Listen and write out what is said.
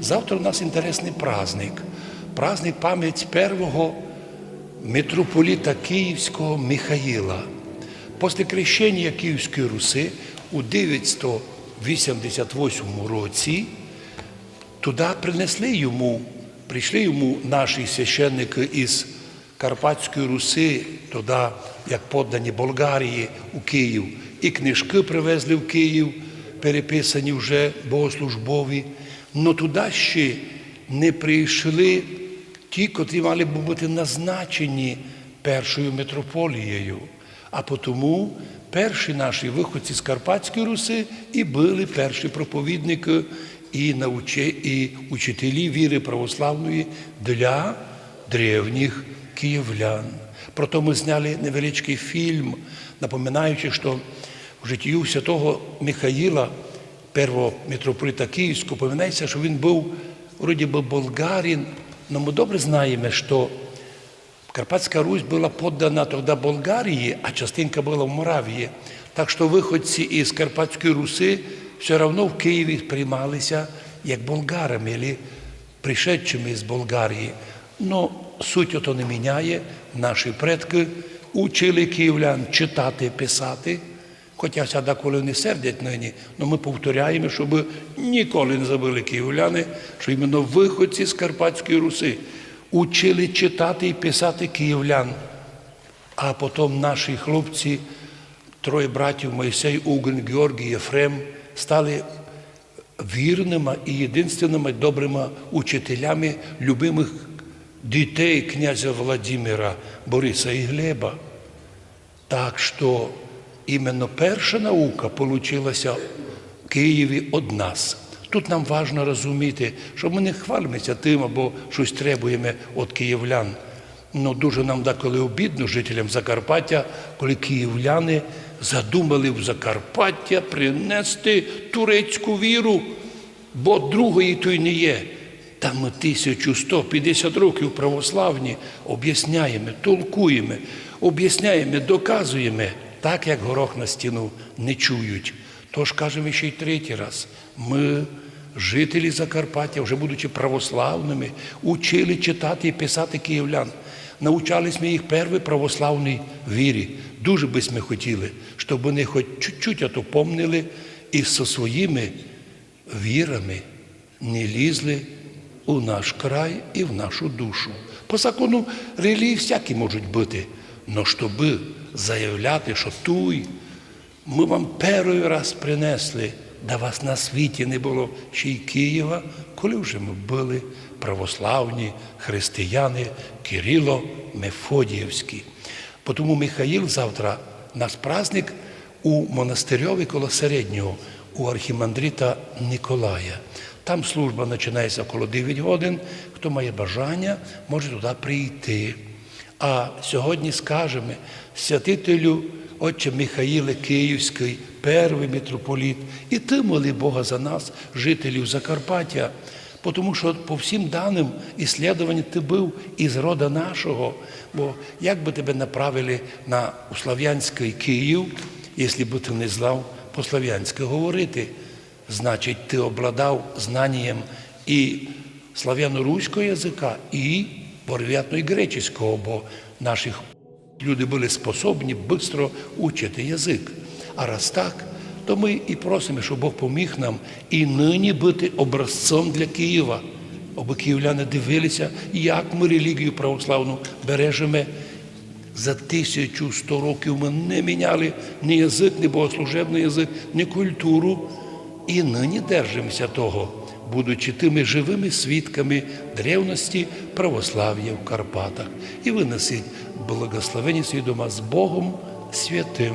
Завтра у нас інтересний праздник. Праздник пам'ять первого митрополіта Київського Михаїла. Після крещення Київської Руси у 988 році туди принесли йому, прийшли йому наші священники із Карпатської Руси, туди, як поддані Болгарії у Київ, і книжки привезли в Київ, переписані вже богослужбові. Но туди ще не прийшли ті, котрі мали б бути назначені першою митрополією. А тому перші наші виходці з Карпатської Руси і були перші проповідники і, научи, і учителі віри православної для древніх київлян. Прото ми зняли невеличкий фільм, напоминаючи, що в життю святого Михаїла, первого митрополита Київського, пам'ятається, що він був вроді би болгарин, але ми добре знаємо, що Карпатська Русь була подана тоді Болгарії, а частинка була в Моравії. Так що виходці із Карпатської Руси все одно в Києві приймалися як болгарами, або пришедшими з Болгарії. Ну, суть ото не міняє. Наші предки учили київлян читати, писати. Хоча сяда коли не сердять нині, але ми повторяємо, щоб ніколи не забули київляни, що іменно виходці з Карпатської Руси учили читати і писати київлян. А потім наші хлопці, троє братів Мойсей, Угн, Георгій, Єфрем, стали вірними і єдинственними добрими учителями любимих дітей князя Владимира, Бориса і Глеба. Так що іменно перша наука получилася в Києві від нас. Тут нам важливо розуміти, що ми не хвалимося тим або щось требуємо від київлян. Ну дуже нам деколи обідно жителям Закарпаття, коли київляни задумали в Закарпаття принести турецьку віру, бо другої то й не є. Та ми 1150 років православні об'ясняємо, толкуємо, об'ясняємо, доказуємо, так як горох на стіну не чують. Тож кажемо ще й третій раз. Ми, жителі Закарпаття, вже будучи православними, учили читати і писати київлян. Научались ми їх первій православній вірі. Дуже би ми хотіли, щоб вони хоч чуть-чуть помнили і зі своїми вірами не лізли у наш край і в нашу душу. По закону релігії всякі можуть бути, але щоб заявляти, що туй, ми вам перший раз принесли, да вас на світі не було ще й Києва, коли вже ми були православні християни Кирило Мефодіївські. Тому Михаїл завтра наш праздник у монастирьові коло середнього, у архімандрита Ніколая. Там служба починається коло 9 годин. Хто має бажання, може туди прийти. А сьогодні скажемо святителю Отче Михаїле Київський, перший митрополіт, і ти моли Бога за нас, жителів Закарпаття, тому що по всім даним іслідуванням ти був із рода нашого. Бо як би тебе направили на Слав'янський Київ, якщо б ти не знав по-слав'янськи говорити, значить, ти обладав знанням і слав'яно-руського язика, і, вероятно, і греческого, бо наші люди були способні швидко учити язик. А раз так, то ми і просимо, щоб Бог поміг нам і нині бути образцом для Києва, аби київляни дивилися, як ми релігію православну бережемо. За 1100 років ми не міняли ні язик, ні богослужебний язик, ні культуру. І нині держимося того, будучи тими живими свідками древності православ'я в Карпатах. І винесіть благословені свідома з Богом святим.